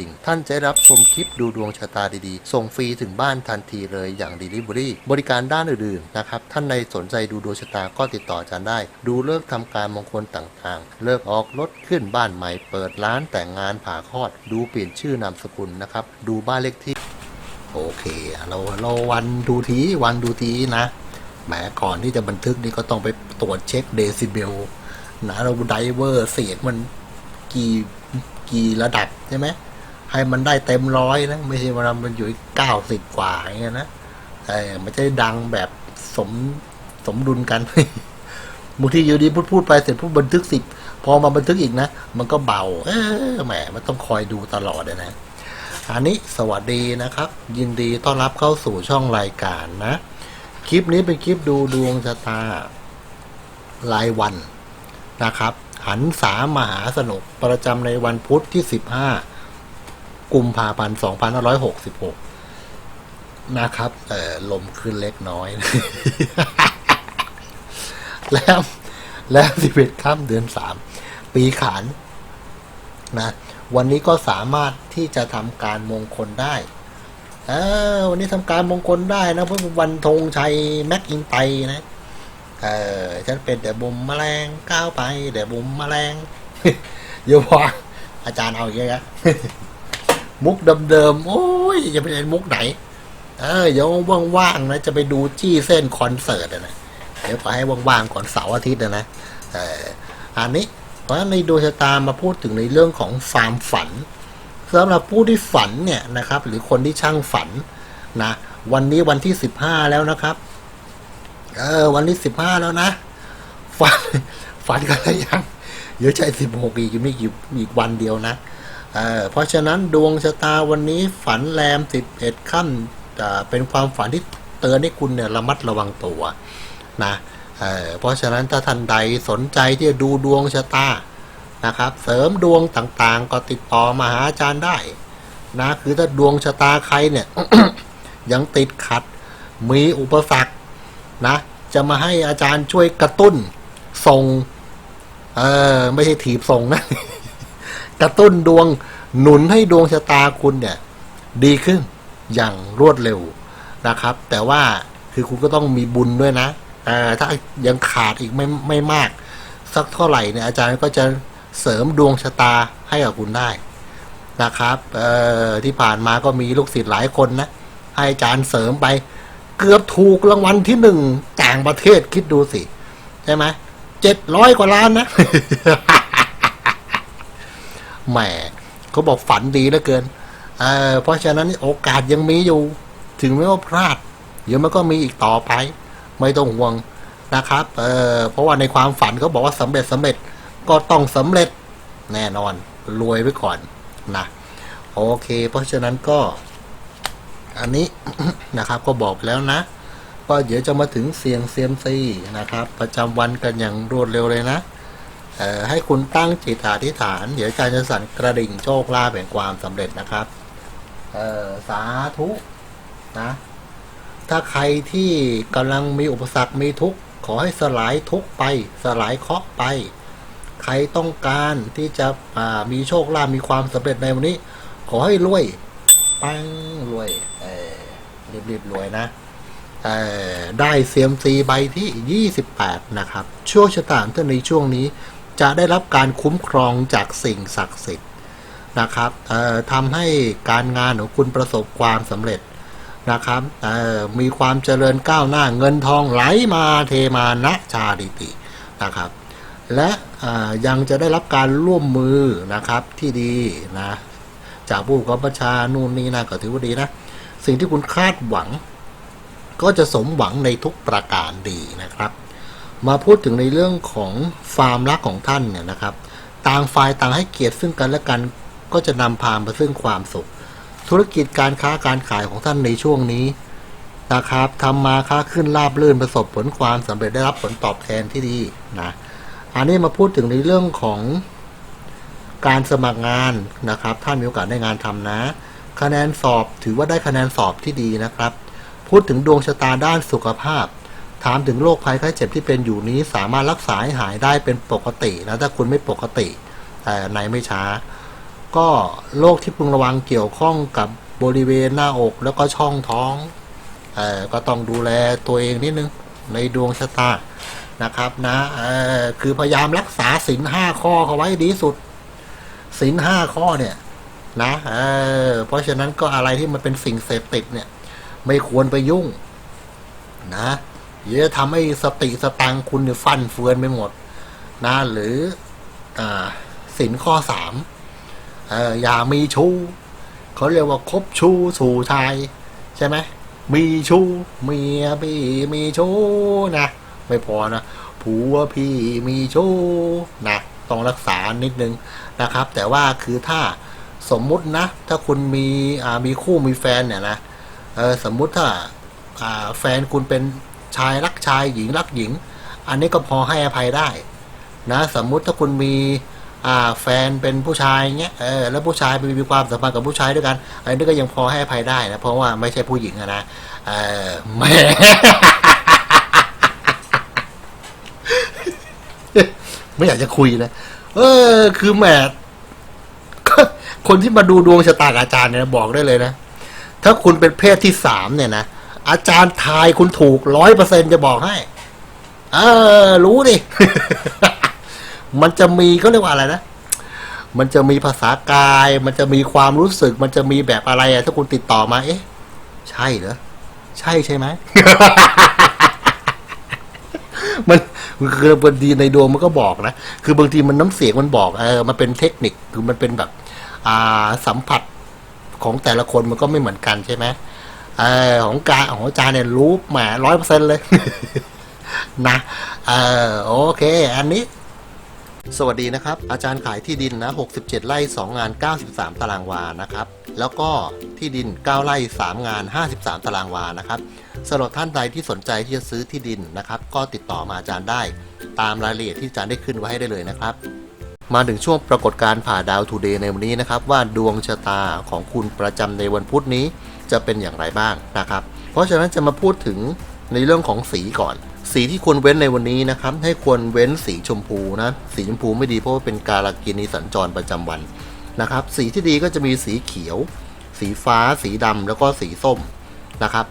ดิ่ง ท่านจะได้รับชมคลิปดูดวงชะตาดีๆ ส่งฟรีถึงบ้านทันทีเลยอย่าง Delivery บริการด้านอื่นๆนะครับ ท่านในสนใจดูดวงชะตาก็ติดต่ออาจารย์ได้ ดูเลิกษ์ทำการมงคลต่างๆ เลิกออกรถขึ้นบ้านใหม่ เปิดร้านแต่งงานผ่าคลอด ดูเปลี่ยนชื่อนามสกุลนะครับ ดูบ้านเลขที่ โอเคเราเราวันดูทีวันดูทีนะแหมก่อนที่จะบันทึกนี่ก็ต้องไปตรวจเช็คเดซิเบลนะเราไดเวอร์เสียงมันกี่กี่ระดับใช่ไหม ให้มันได้เต็มร้อยนะ ไม่ใช่ว่ามันอยู่เก้าสิบกว่าอย่างเงี้ยนะเออมันจะดังแบบสมสมดุลกันบางทีอยู่ดีพูดพูดไปเสร็จพูดบันทึกสิบพอมาบันทึกอีกนะ มันก็เบา เออแหมมันต้องคอยดูตลอดเลยนะ อันนี้สวัสดีนะครับ ยินดีต้อนรับเข้าสู่ช่องรายการนะ คลิปนี้เป็นคลิปดูดวงชะตารายวันนะครับ หันสามหาสนุกประจำในวันพุธที่15 กุมภาพันธ์2566นะครับ เอ่อ ลมขึ้นเล็กน้อย แล้วแล้ว11ค่ำเดือน3ปีขานนะ วันนี้ก็สามารถที่จะทำการมงคลได้เออวันนี้ทำการมงคลได้นะเพราะวันธงชัยแม็กอินไตนะเออฉันเป็นแต่บุมแมลงก้าวไปแต่บุมแมลงเดี๋ยวพออาจารย์เอาอย่างเงี้ย มุกเดิมๆ โอ้ยจะไปเล่นมุกไหน เออเดี๋ยวว่างๆนะจะไปดูจี้เส้นคอนเสิร์ตนะเดี๋ยวขอให้ว่างๆก่อนเสาร์อาทิตย์นะนะเอออันนี้เพราะในดวงชะตามาพูดถึงในเรื่องของความฝันสำหรับผู้ที่ฝันเนี่ยนะครับ หรือคนที่ช่างฝันนะวันนี้วันที่สิบห้าแล้วนะครับเออวันที่สิบห้าแล้วนะฝันฝันกันแล้วยังเดี๋ยวใจสิบหกอีกไม่กี่อีกวันเดียวนะ เเพราะฉะนั้นดวงชะตาวันนี้ฝันแรมสิบเอ็ดค่ำอ่าเป็นความฝันที่เตือนให้คุณเนี่ยระมัดระวังตัวนะเเพราะฉะนั้นถ้าท่านใดสนใจที่จะดูดวงชะตานะครับ เสริมดวงต่างๆ ก็ติดต่อมาหาอาจารย์ได้นะคือถ้าดวงชะตาใครเนี่ยยังติดขัดมีอุปสรรคนะจะมาให้อาจารย์ช่วยกระตุ้นส่ง เออไม่ใช่ถีบส่งนะ กระตุ้นดวงหนุนให้ดวงชะตาคุณเนี่ย ดีขึ้นอย่างรวดเร็วนะครับ แต่ว่าคือคุณก็ต้องมีบุญด้วยนะเอ่ถ้ายังขาดอีกไม่ไม่มาก สักเท่าไหร่เนี่ยอาจารย์ก็จะเสริมดวงชะตาให้กับคุณได้นะครับที่ผ่านมาก็มีลูกศิษย์หลายคนนะให้อาจารย์เสริมไป เกือบถูกรางวัลที่หนึ่งต่างประเทศคิดดูสิ ใช่ไหมเจ็ดร้อยกว่าล้านนะ แหมเขาบอกฝันดีเหลือเกินเออเพราะฉะนั้นโอกาสยังมีอยู่ ถึงแม้ว่าพลาด เดี๋ยวมันก็มีอีกต่อไป ไม่ต้องห่วงนะครับเออเพราะว่าในความฝันเขาบอกว่าสำเร็จสำเร็จก็ต้องสำเร็จแน่นอนรวยไว้ก่อนนะโอเค เพราะฉะนั้นก็ อันนี้นะครับก็บอกแล้วนะ ก็เดี๋ยวจะมาถึงเสียงเซียมซีนะครับ ประจำวันกันอย่างรวดเร็วเลยนะ ให้คุณตั้งจิตอธิษฐาน เดี๋ยวอาจารจะสั่นกระดิ่งโชคลาภแห่งความสำเร็จนะครับเออสาธุนะถ้าใครที่กำลังมีอุปสรรคมีทุกข์ขอให้สลายทุกข์ไป สลายเคราะห์ไป ใครต้องการที่จะมีโชคลาภมีความสำเร็จในวันนี้ ขอให้รวยปังรวยเออรีบๆรวยนะได้เซียมซีใบที่ 28 นะครับ ช่วงชะตาท่านในช่วงนี้ จะได้รับการคุ้มครองจากสิ่งศักดิ์สิทธิ์นะครับเอ่อทำให้การงานของคุณประสบความสำเร็จนะครับเอ่อมีความเจริญก้าวหน้าเงินทองไหลมาเทมานะชาดิตินะครับ และยังจะได้รับการร่วมมือนะครับที่ดีนะจากผู้กำกับชานู่นนี่นะก็ถือว่าดีนะ สิ่งที่คุณคาดหวัง ก็จะสมหวังในทุกประการดีนะครับ มาพูดถึงในเรื่องของความรักของท่านเนี่ยนะครับ ต่างฝ่ายต่างให้เกียรติซึ่งกันและกันก็จะนำพามาซึ่งความสุข ธุรกิจการค้าการขายของท่านในช่วงนี้นะครับทำมาค้าขึ้นราบรื่นประสบผลความสำเร็จได้รับผลตอบแทนที่ดีนะอันนี้มาพูดถึงในเรื่องของการสมัครงานนะครับ ท่านมีโอกาสได้งานทำนะ คะแนนสอบถือว่าได้คะแนนสอบที่ดีนะครับ พูดถึงดวงชะตาด้านสุขภาพ ถามถึงโรคภัยไข้เจ็บที่เป็นอยู่นี้สามารถรักษาให้หายได้เป็นปกตินะถ้าคุณไม่ปกติแต่ในไม่ช้า ก็โรคที่พึงระวังเกี่ยวข้องกับบริเวณหน้าอกแล้วก็ช่องท้องออก็ต้องดูแลตัวเองนิดนึงในดวงชะตานะครับนะคือพยายามรักษาศีลห้าข้อเขาไว้ดีสุดศีลห้าข้อเนี่ยนะเออเพราะฉะนั้นก็อะไรที่มันเป็นสิ่งเสพติดเนี่ย ไม่ควรไปยุ่ง นะ เยวจะทำให้สติสตังค์คุณเนี่ยฟันเฟือนไปหมดนะหรืออ่าสินข้อสามเอออย่ามีชู้เขาเรียกว่าคบชู้สู่ชาย ใช่ไหมมีชู้เมียพี่มีชู้นะไม่พอนะผัวพี่มีชู้นะต้องรักษานิดนึงนะครับ แต่ว่าคือถ้าสมมุตินะ ถ้าคุณมีอ่ามีคู่มีแฟนเนี่ยนะเออสมมุติถ้าอ่าแฟนคุณเป็น ชายรักชายหญิงรักหญิง อันนี้ก็พอให้อภัยได้ นะสมมุติถ้าคุณมีแฟนเป็นผู้ชายเงี้ยเออแล้วผู้ชายไปมีความสัมพันธ์กับผู้ชายด้วยกัน อันนี้ก็ยังพอให้อภัยได้นะเพราะว่าไม่ใช่ผู้หญิงนะเออแหม่ไม่อยากจะคุยเลยเออ คือแหมคนที่มาดูดวงชะตากอาจารย์เนี่ยบอกได้เลยนะ ถ้าคุณเป็นเพศที่สามเนี่ยนะ อาจารย์ทายคุณถูกร้อยเปอร์เซ็นจะบอกให้ เออ รู้ดิ มันจะมีเขาเรียกว่าอะไรนะ มันจะมีภาษากาย มันจะมีความรู้สึก มันจะมีแบบอะไรอะถ้าคุณติดต่อมา เอ๊ะ ใช่เหรอ ใช่ใช่ไหม มันคือบางทีในดวงมันก็บอกนะ คือบางทีมันน้ำเสียงมันบอก เออ มันเป็นเทคนิค คือมันเป็นแบบ อ่า สัมผัสของแต่ละคนมันก็ไม่เหมือนกันใช่ไหม เออของกาของอาจารย์เนี่ยรู้แหมร้อยเปอร์เซ็นต์เลย นะเออโอเค อันนี้ สวัสดีนะครับ อาจารย์ขายที่ดินนะ 67 ไร่ 2 งาน 93 ตารางวานะครับ แล้วก็ที่ดิน 9 ไร่ 3 งาน 53 ตารางวานะครับสำหรับท่านใดที่สนใจที่จะซื้อที่ดินนะครับ ก็ติดต่อมาอาจารย์ได้ ตามรายละเอียดที่อาจารย์ได้ขึ้นไว้ให้ได้เลยนะครับมาถึงช่วงปรากฏการณ์ผ่าดาวทูเดย์ในวันนี้นะครับ ว่าดวงชะตาของคุณประจำในวันพุธนี้ จะเป็นอย่างไรบ้างนะครับ เพราะฉะนั้นจะมาพูดถึงในเรื่องของสีก่อน สีที่ควรเว้นในวันนี้นะครับ ให้ควรเว้นสีชมพูนะ สีชมพูไม่ดีเพราะว่าเป็นการากินีสัญจรประจำวันนะครับ สีที่ดีก็จะมีสีเขียว สีฟ้า สีดำแล้วก็สีส้มนะครับ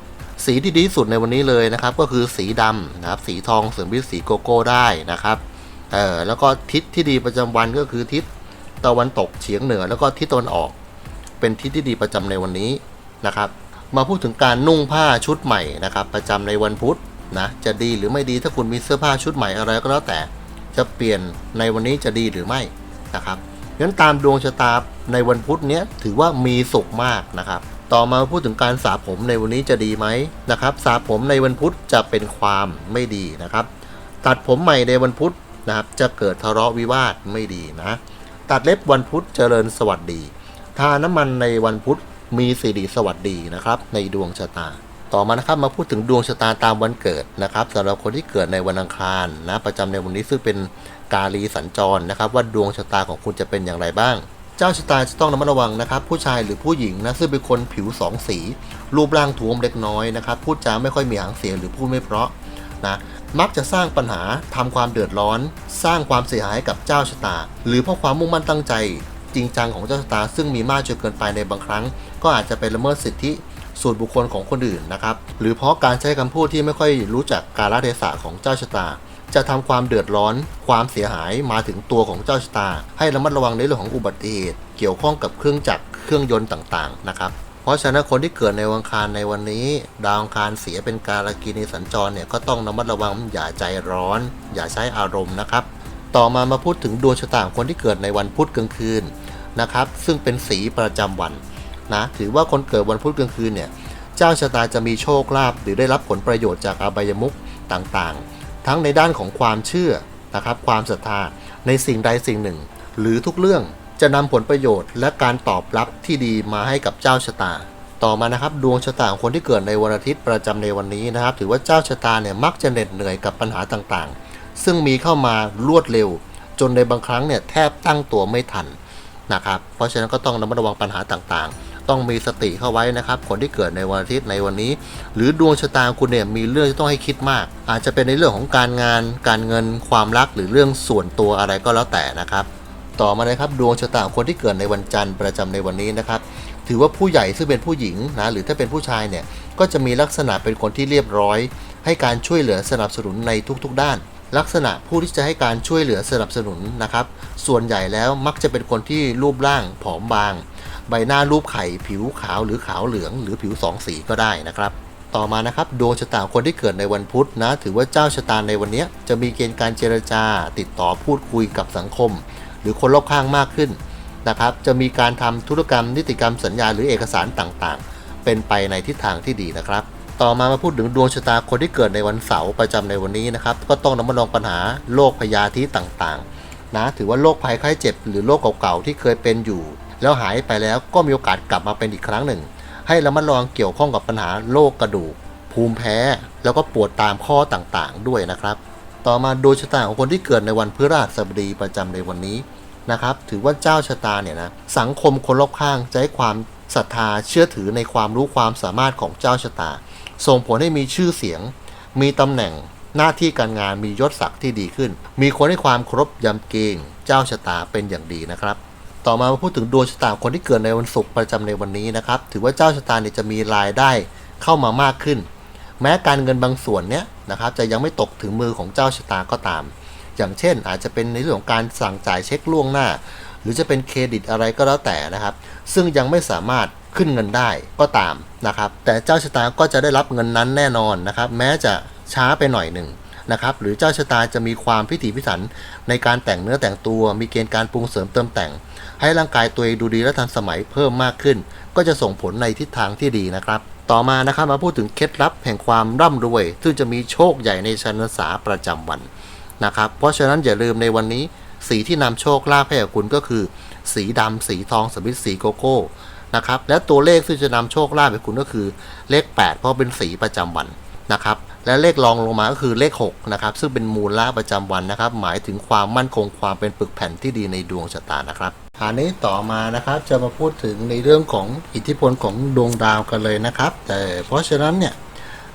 สีที่ดีที่สุดในวันนี้เลยนะครับ ก็คือสีดำนะครับ สีทองเสริมวิสีโกโก้ได้นะครับเออแล้วก็ทิศที่ดีประจำวันก็คือทิศตะวันตกเฉียงเหนือ แล้วก็ทิศตะวันออก เป็นทิศที่ดีประจำในวันนี้ นะครับ มาพูดถึงการนุ่งผ้าชุดใหม่นะครับ ประจำในวันพุธนะจะดีหรือไม่ดีถ้าคุณมีเสื้อผ้าชุดใหม่อะไรก็แล้วแต่ จะเปลี่ยนในวันนี้จะดีหรือไม่นะครับงั้นตามดวงชะตาในวันพุธเนี้ยถือว่ามีสุขมากนะครับ ต่อมาพูดถึงการสระผมในวันนี้จะดีไหมนะครับสระผมในวันพุธจะเป็นความไม่ดีนะครับ ตัดผมใหม่ในวันพุธนะครับจะเกิดทะเลาะวิวาทไม่ดีนะ ตัดเล็บวันพุธเจริญสวัสดี ทาน้ำมันในวันพุธ มีสิริสวัสดีนะครับในดวงชะตา ต่อมานะครับมาพูดถึงดวงชะตาตามวันเกิดนะครับสำหรับคนที่เกิดในวันอังคารนะประจำในวันนี้ซึ่งเป็นกาลีสัญจรนะครับ ว่าดวงชะตาของคุณจะเป็นอย่างไรบ้าง เจ้าชะตาจะต้องระมัดระวังนะครับ ผู้ชายหรือผู้หญิงนะซึ่งเป็นคนผิวสองสี รูปร่างท้วมเล็กน้อยนะครับพูดจาไม่ค่อยมีหางเสียงหรือพูดไม่เพราะนะมักจะสร้างปัญหาทำความเดือดร้อน สร้างความเสียหายกับเจ้าชะตา หรือเพราะความมุ่งมั่นตั้งใจ จริงจังของเจ้าชะตาซึ่งมีมากจนเกินไปในบางครั้ง ก็อาจจะไปละเมิดสิทธิส่วนบุคคลของคนอื่นนะครับหรือเพราะการใช้คำพูดที่ไม่ค่อยรู้จักกาลเทศะของเจ้าชะตา จะทำความเดือดร้อน ความเสียหายมาถึงตัวของเจ้าชะตา ให้ระมัดระวังในเรื่องของอุบัติเหตุเกี่ยวข้องกับเครื่องจักรเครื่องยนต์ต่างๆนะครับเพราะฉะนั้นคนที่เกิดในวันอังคารในวันนี้ ดาวอังคารเสียเป็นการกินีสัญจรเนี่ยก็ต้องระมัดระวังอย่าใจร้อน อย่าใช้อารมณ์นะครับ ต่อมามาพูดถึงดวงชะตาของคนที่เกิดในวันพุธกลางคืนนะครับ ซึ่งเป็นสีประจำวันนะถือว่าคนเกิดวันพุธกลางคืนเนี่ยเจ้าชะตาจะมีโชคลาภหรือได้รับผลประโยชน์จากอบายมุขต่างๆ ทั้งในด้านของความเชื่อนะครับความศรัทธาในสิ่งใดสิ่งหนึ่ง หรือทุกเรื่องจะนำผลประโยชน์ และการตอบรับที่ดีมาให้กับเจ้าชะตา ต่อมานะครับดวงชะตาของคนที่เกิดในวันอาทิตย์ประจำในวันนี้นะครับ ถือว่าเจ้าชะตาเนี่ยมักจะเหน็ดเหนื่อยกับปัญหาต่างๆ ซึ่งมีเข้ามารวดเร็ว จนในบางครั้งเนี่ยแทบตั้งตัวไม่ทันนะครับ เพราะฉะนั้นก็ต้องระมัดระวังปัญหาต่างๆ ต้องมีสติเข้าไว้นะครับ คนที่เกิดในวันอาทิตย์ในวันนี้ หรือดวงชะตาคุณเนี่ยมีเรื่องที่ต้องให้คิดมาก อาจจะเป็นในเรื่องของการงาน การเงิน ความรักหรือเรื่องส่วนตัวอะไรก็แล้วแต่นะครับ ต่อมานะครับดวงชะตาคนที่เกิดในวันจันทร์ประจำในวันนี้นะครับ ถือว่าผู้ใหญ่ซึ่งเป็นผู้หญิงนะหรือถ้าเป็นผู้ชายเนี่ยก็จะมีลักษณะเป็นคนที่เรียบร้อย ให้การช่วยเหลือสนับสนุนในทุกๆด้าน ลักษณะผู้ที่จะให้การช่วยเหลือสนับสนุนนะครับ ส่วนใหญ่แล้วมักจะเป็นคนที่รูปร่างผอมบาง ใบหน้ารูปไข่ ผิวขาวหรือขาวเหลือง หรือผิวสองสีก็ได้นะครับ ต่อมานะครับดวงชะตาคนที่เกิดในวันพุธนะ ถือว่าเจ้าชะตาในวันนี้จะมีเกณฑ์การเจรจา ติดต่อพูดคุยกับสังคม หรือคนรอบข้างมากขึ้นนะครับ จะมีการทำธุรกรรมนิติกรรมสัญญาหรือเอกสารต่างๆ เป็นไปในทิศทางที่ดีนะครับ ต่อมามาพูดถึงดวงชะตาคนที่เกิดในวันเสาร์ประจำในวันนี้นะครับ ก็ต้องระมัดระวังปัญหาโรคพยาธิต่างๆ นะ ถือว่าโรคภัยไข้เจ็บ หรือโรคเก่าๆที่เคยเป็นอยู่ แล้วหายไปแล้วก็มีโอกาสกลับมาเป็นอีกครั้งหนึ่ง ให้ระมัดระวังเกี่ยวข้องกับปัญหาโรคกระดูก ภูมิแพ้ แล้วก็ปวดตามข้อต่างๆ ด้วยนะครับ ต่อมาดวงชะตาของคนที่เกิดในวันพฤหัสบดีประจำในวันนี้นะครับ ถือว่าเจ้าชะตาเนี่ยนะ สังคมคนรอบข้างจะให้ความศรัทธาเชื่อถือในความรู้ความสามารถของเจ้าชะตา ส่งผลให้มีชื่อเสียง มีตำแหน่งหน้าที่การงานมียศศักดิ์ที่ดีขึ้น มีคนให้ความเคารพยำเกรงเจ้าชะตาเป็นอย่างดีนะครับ ต่อมามาพูดถึงดวงชะตาคนที่เกิดในวันศุกร์ประจำในวันนี้นะครับ ถือว่าเจ้าชะตาเนี่ยจะมีรายได้เข้ามามากขึ้น แม้การเงินบางส่วนเนี้ยนะครับจะยังไม่ตกถึงมือของเจ้าชะตาก็ตาม อย่างเช่น อาจจะเป็นในเรื่องของการสั่งจ่ายเช็คล่วงหน้า หรือจะเป็นเครดิตอะไรก็แล้วแต่นะครับ ซึ่งยังไม่สามารถ ขึ้นเงินได้ก็ตามนะครับ แต่เจ้าชะตาก็จะได้รับเงินนั้นแน่นอนนะครับ แม้จะช้าไปหน่อยหนึ่งนะครับหรือเจ้าชะตาจะมีความพิถีพิถันในการแต่งเนื้อแต่งตัว มีเกณฑ์การปรุงเสริมเติมแต่ง ให้ร่างกายตัวเองดูดีและทันสมัยเพิ่มมากขึ้น ก็จะส่งผลในทิศทางที่ดีนะครับ ต่อมานะครับมาพูดถึงเคล็ดลับแห่งความร่ำรวย ซึ่งจะมีโชคใหญ่ในชนสาประจำวันนะครับ เพราะฉะนั้นอย่าลืมในวันนี้ สีที่นำโชคลาภให้กับคุณก็คือ สีดำสีทองสมิธสีโกโก้ นะครับ และตัวเลขซึ่จะนำโชคลาภให้คุณก็คือเลข 8 เพราะเป็นสีประจำวันนะครับ และเลขรองลงมาก็คือเลข6นะครับ ซึ่งเป็นมูลค่าประจำวันนะครับ หมายถึงความมั่นคงความเป็นปึกแผ่นที่ดีในดวงชะตานะครับอันนี้ต่อมานะครับจะมาพูดถึงในเรื่องของอิทธิพลของดวงดาวกันเลยนะครับ แต่เพราะฉะนั้นเนี่ย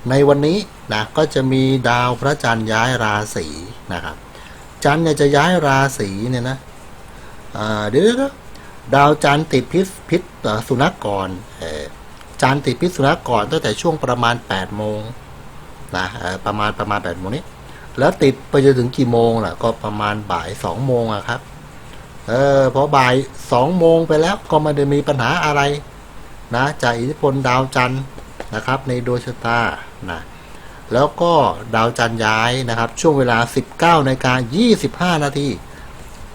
ในวันนี้นะก็จะมีดาวพระจันทร์ย้ายราศีนะครับ จันทร์เนี่ยจะย้ายราศีเนี่ยนะเดี๋ยว ดาวจันทร์ติดพิษพิษสุนัขก่อนจันทร์ติดพิษสุนัขก่อนตั้งแต่ช่วงประมาณ8โมงนะประมาณประมาณ8โมงนี้ แล้วติดไปจนถึงกี่โมงล่ะ ก็ประมาณบ่าย2โมงอะครับ เออพอบ่าย2โมงไปแล้วก็ไม่ได้มีปัญหาอะไรนะจากอิทธิพลดาวจันทร์นะครับ ในดวงชะตานะแล้วก็ดาวจันทร์ย้ายนะครับ ช่วงเวลา 19นาฬิกา25 นาที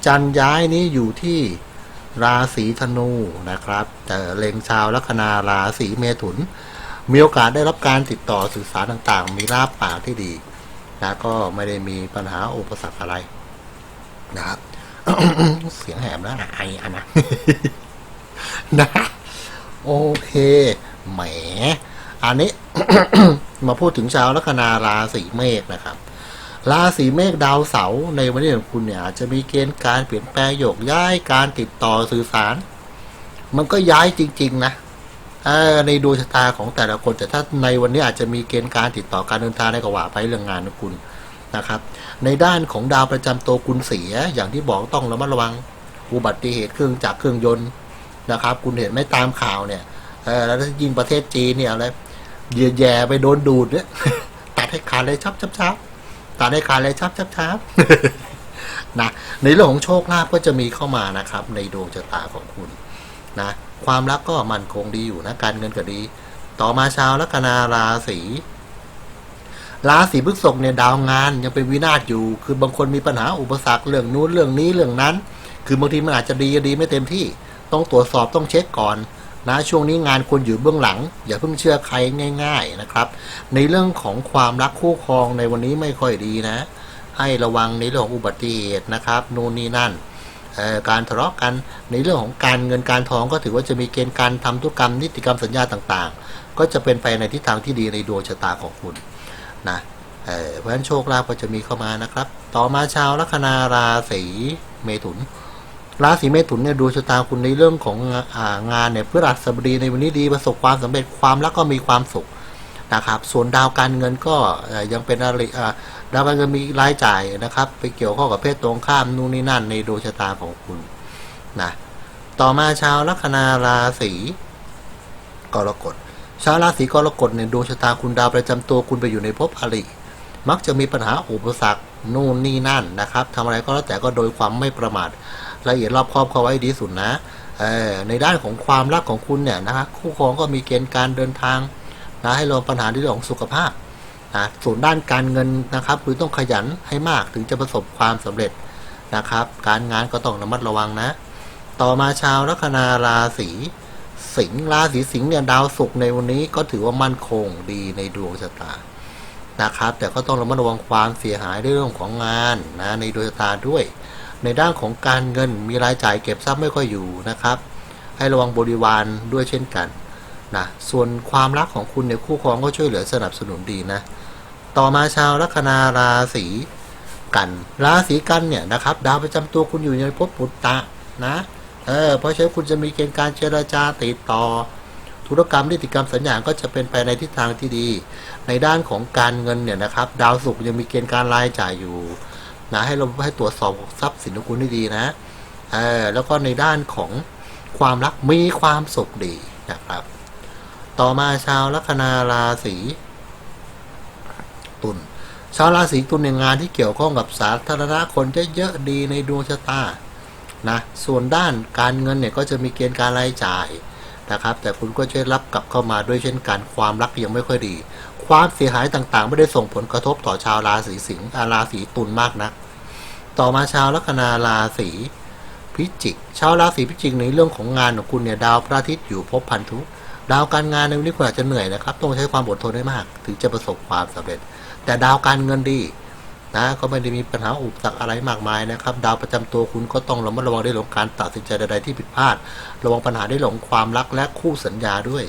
จันทร์ย้ายนี้อยู่ที่ ราศีธนูนะครับแต่เล็งชาวลัคนาราศีเมถุน มีโอกาสได้รับการติดต่อสื่อสารต่างๆ มีราบปากที่ดีนะก็ไม่ได้มีปัญหาอุปสรรคอะไรนะครับเสียงแหบนะไออันนะนะโอเคแหม อันนี้มาพูดถึงชาวลัคนาราศีเมษนะครับ ราศีเมษดาวเสาร์ในวันนี้ของคุณเนี่ยอาจจะมีเกณฑ์การเปลี่ยนแปลงโยกย้ายการติดต่อสื่อสาร มันก็ย้ายจริง ๆ นะในดวงชะตาของแต่ละคน แต่ถ้าในวันนี้อาจจะมีเกณฑ์การติดต่อการเดินทางในกว่าไปเรื่องงานของคุณนะครับ ในด้านของดาวประจำตัวคุณเสีย อย่างที่บอกต้องระมัดระวังอุบัติเหตุเครื่องจักรเครื่องยนต์นะครับ คุณเห็นไหมตามข่าวเนี่ยแล้วยิ่งประเทศจีนเนี่ยอะไรเยียแย่ไปโดนดูดเนี่ยตัดให้ขาดเลยชับชับชับ ตัดให้ขาดเลยชับชับชับนะในเรื่องของโชคลาภก็จะมีเข้ามานะครับ ในดวงชะตาของคุณนะความรักก็มั่นคงดีอยู่นะการเงินก็ดี ต่อมาชาวลัคนาราศีราศีพฤษภเนี่ยดาวงานยังเป็นวินาศอยู่ คือบางคนมีปัญหาอุปสรรคเรื่องนู้นเรื่องนี้เรื่องนั้น คือบางทีมันอาจจะดีดีไม่เต็มที่ ต้องตรวจสอบต้องเช็คก่อน นะช่วงนี้งานควรอยู่เบื้องหลัง อย่าเพิ่งเชื่อใครง่าย ๆนะครับ ในเรื่องของความรักคู่ครองในวันนี้ไม่ค่อยดีนะ ให้ระวังในเรื่องของอุบัติเหตุนะครับนู่นนี่นั่นการทะเลาะกันในเรื่องของการเงินการทองก็ถือว่าจะมีเกณฑ์การทำธุรกรรมนิติกรรมสัญญาต่างๆ ก็จะเป็นไปในทิศทางที่ดีในดวงชะตาของคุณนะเเพราะฉะนั้นโชคลาภก็จะมีเข้ามานะครับ ต่อมาชาวลัคนาราศีเมถุน ราศีเมถุนเนี่ยดวงชะตาคุณในเรื่องของงานเนี่ยพฤหัสบดีในวันนี้ดีประสบความสำเร็จความรักก็มีความสุขนะครับ ส่วนดาวการเงินก็ยังเป็นอะไรดาวการเงินมีรายจ่ายนะครับ ไปเกี่ยวข้องกับเพศตรงข้ามนู่นนี่นั่นในดวงชะตาของคุณนะต่อมาชาวลัคนาราศีกรกฎชาวราศีกรกฎเนี่ยดวงชะตาคุณดาวประจำตัวคุณไปอยู่ในภพอริมักจะมีปัญหาอุปสรรคนู่นนี่นั่นนะครับทำอะไรก็แล้วแต่ก็โดยความไม่ประมาท ละเอียดรอบครอบเข้าไว้ดีสุดนะในด้านของความรักของคุณเนี่ยนะครับคู่ครองก็มีเกณฑ์การเดินทางนะให้ระวังปัญหาในเรื่องของสุขภาพนะส่วนด้านการเงินนะครับ คุณต้องขยันให้มากถึงจะประสบความสำเร็จนะครับ การงานก็ต้องระมัดระวังนะ ต่อมาชาวลัคนาราศีสิงห์ราศีสิงห์เนี่ยดาวศุกร์ในวันนี้ก็ถือว่ามั่นคงดีในดวงชะตานะครับ แต่ก็ต้องระมัดระวังความเสียหายในเรื่องของงานนะในดวงชะตาด้วย ในด้านของการเงินมีรายจ่ายเก็บทรัพย์ไม่ค่อยอยู่นะครับ ให้ระวังบริวารด้วยเช่นกันนะส่วนความรักของคุณเนี่ยคู่ครองก็ช่วยเหลือสนับสนุนดีนะ ต่อมาชาวลัคนาราศีกัน ราศีกันเนี่ยนะครับดาวประจำตัวคุณอยู่ในภพปุตตะนะเออเพราะฉะนั้นคุณจะมีเกณฑ์การเจรจาติดต่อ ธุรกรรมนิติกรรมสัญญาก็จะเป็นไปในทิศทางที่ดี ในด้านของการเงินเนี่ยนะครับ ดาวศุกร์ยังมีเกณฑ์การรายจ่ายอยู่ นะให้เราให้ตรวจสอบทรัพย์สินของคุณให้ดีนะเออแล้วก็ในด้านของความรักมีความสุขดีนะครับ ต่อมาชาวลัคนาราศีตุลชาวราศีตุลในงานที่เกี่ยวข้องกับสาธารณะคนจะเยอะดีในดวงชะตานะส่วนด้านการเงินเนี่ยก็จะมีเกณฑ์การรายจ่าย นะครับ แต่คุณก็จะรับกลับเข้ามาด้วยเช่นกันความรักยังไม่ค่อยดี ความเสียหายต่างๆ ไม่ได้ส่งผลกระทบต่อชาวราศีสิงห์ราศีตุลมากนัก ต่อมาชาวลัคนาราศีพิจิก ชาวราศีพิจิกในเรื่องของงานของคุณเนี่ยดาวพระอาทิตย์อยู่ภพพันธุดาวการงานในวันนี้คุณอาจจะเหนื่อยนะครับ ต้องใช้ความอดทนได้มาก ถึงจะประสบความสำเร็จ แต่ดาวการเงินดี นะก็ไม่ได้มีปัญหาอุปสรรคอะไรมากมายนะครับดาวประจำตัวคุณก็ต้องระมัดระวังในเรื่องการตัดสินใจใดๆที่ผิดพลาด ระวังปัญหาในเรื่องของความรักและคู่สัญญาด้วย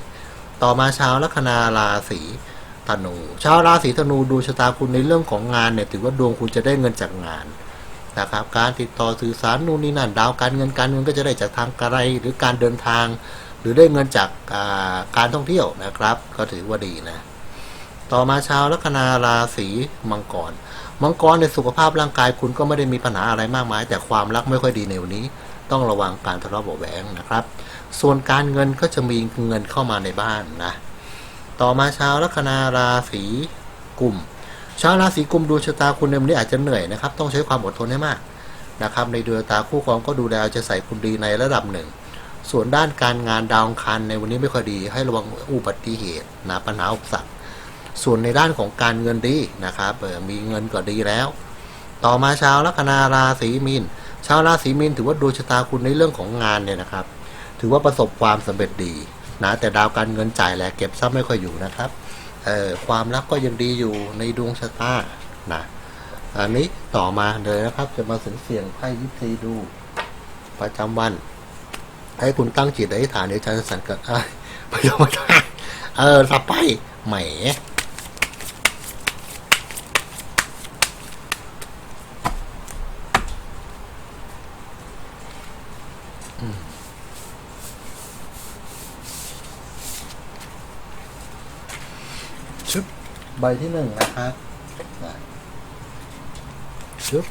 ต่อมาชาวลัคนาราศีธนูชาวราศีธนูดูชะตาคุณในเรื่องของงานเนี่ยถือว่าดวงคุณจะได้เงินจากงานนะครับการติดต่อสื่อสารนู่นนี่นั่นดาวการเงินการเงินก็จะได้จากทางไกลหรือการเดินทาง หรือได้เงินจากาการท่องเที่ยวนะครับ ก็ถือว่าดีนะ ต่อมาชาวลัคนาราศีมังกร มังกรในสุขภาพร่างกายคุณก็ไม่ได้มีปัญหาอะไรมากมาย แต่ความรักไม่ค่อยดีในวันนี้ ต้องระวังการทะเลาะเบาะแหวงนะครับ ส่วนการเงินก็จะมีเงินเข้ามาในบ้านนะ ต่อมาชาวลัคนาราศีกุม ชาวราศีกุมดวงชะตาคุณในวันนี้อาจจะเหนื่อยนะครับ ต้องใช้ความอดทนให้มากนะครับ ในดวงตาคู่ครองก็ดูแลเอาใจะใส่คุณดีในระดับหนึ่ง ส่วนด้านการงานดาวอังคารในวันนี้ไม่ค่อยดี ให้ระวังอุบัติเหตุนะปัญหาอุปสรรค ส่วนในด้านของการเงินดีนะครับมีเงินก็ดีแล้ว ต่อมาชาวลัคนาราศีมีนชาวราศีมีนถือว่าดวงชะตาคุณในเรื่องของงานเนี่ยนะครับ ถือว่าประสบความสำเร็จดีนะแต่ดาวการเงินจ่ายแหละเก็บทรัพย์ไม่ค่อยอยู่นะครับเอ่อความรักก็ยังดีอยู่ในดวงชะตานะอันนี้ต่อมาเลยนะครับจะมาสียงเสียงไพ่ยิปซีดู ประจำวัน ให้คุณตั้งจิตอธิษฐานเดี๋ยวจารย์จะสั่นกับอะพยอมได้เออสับไปแหมอืมชุบใบ ที่หนึ่งนะครับนะชุบ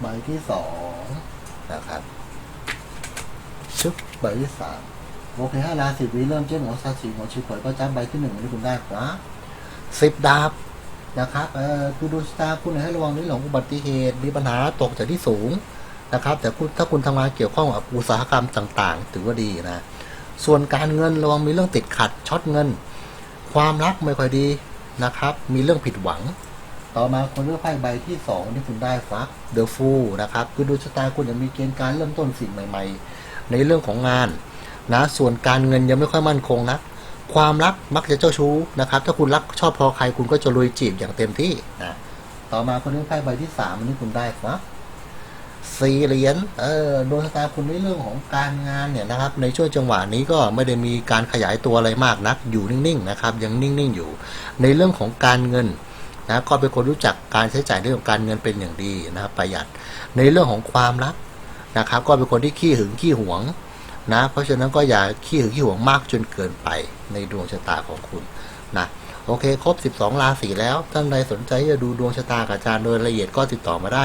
ใบที่สองนะครับชุบใบที่สามโอเคห้าราสิบวิเริ่มเจ้าหมอซาสีหมอชิบเผยก็จับใบที่หนึ่งที่คุณได้ครับสิบดาบนะครับเออคือดูสตาร์คุณให้ระวังในเรื่องของอุบัติเหตุ มีปัญหาตกจากที่สูงนะครับ แต่คุณถ้าคุณทำงานเกี่ยวข้องกับอุตสาหกรรมต่างๆ ถือว่าดีนะ ส่วนการเงินระวังมีเรื่องติดขัดช็อตเงิน ความรักไม่ค่อยดี นะครับ มีเรื่องผิดหวัง ต่อมาคนเลือกไพ่ใบที่สองที่คุณได้ฟักเดอะฟูนะครับคือดวงชะตาคุณจะมีเกณฑ์การเริ่มต้นสิ่งใหม่ ๆ ในเรื่องของงานนะส่วนการเงินยังไม่ค่อยมั่นคงนะความรักมักจะเจ้าชู้นะครับ ถ้าคุณรักชอบพอใครคุณก็จะลุยจีบอย่างเต็มที่นะต่อมาคนเลือกไพ่ใบที่สามอันนี้คุณได้ฟัก สี่เหรียญเออดวงชะตาคุณในเรื่องของการงานเนี่ยนะครับ ในช่วงจังหวะนี้ก็ไม่ได้มีการขยายตัวอะไรมากนัก อยู่นิ่งๆนะครับ ยังนิ่งๆอยู่ ในเรื่องของการเงินนะก็เป็นคนรู้จักการใช้จ่ายเรื่องการเงินเป็นอย่างดีนะครับประหยัดในเรื่องของความรักนะครับ ก็เป็นคนที่ขี้หึงขี้หวงนะเพราะฉะนั้นก็อย่าขี้หึงขี้หวงมากจนเกินไปในดวงชะตาของคุณนะโอเค ครบ 12 ราศีแล้ว ท่านใดสนใจจะดูดวงชะตากับอาจารย์โดยละเอียดก็ติดต่อมาได้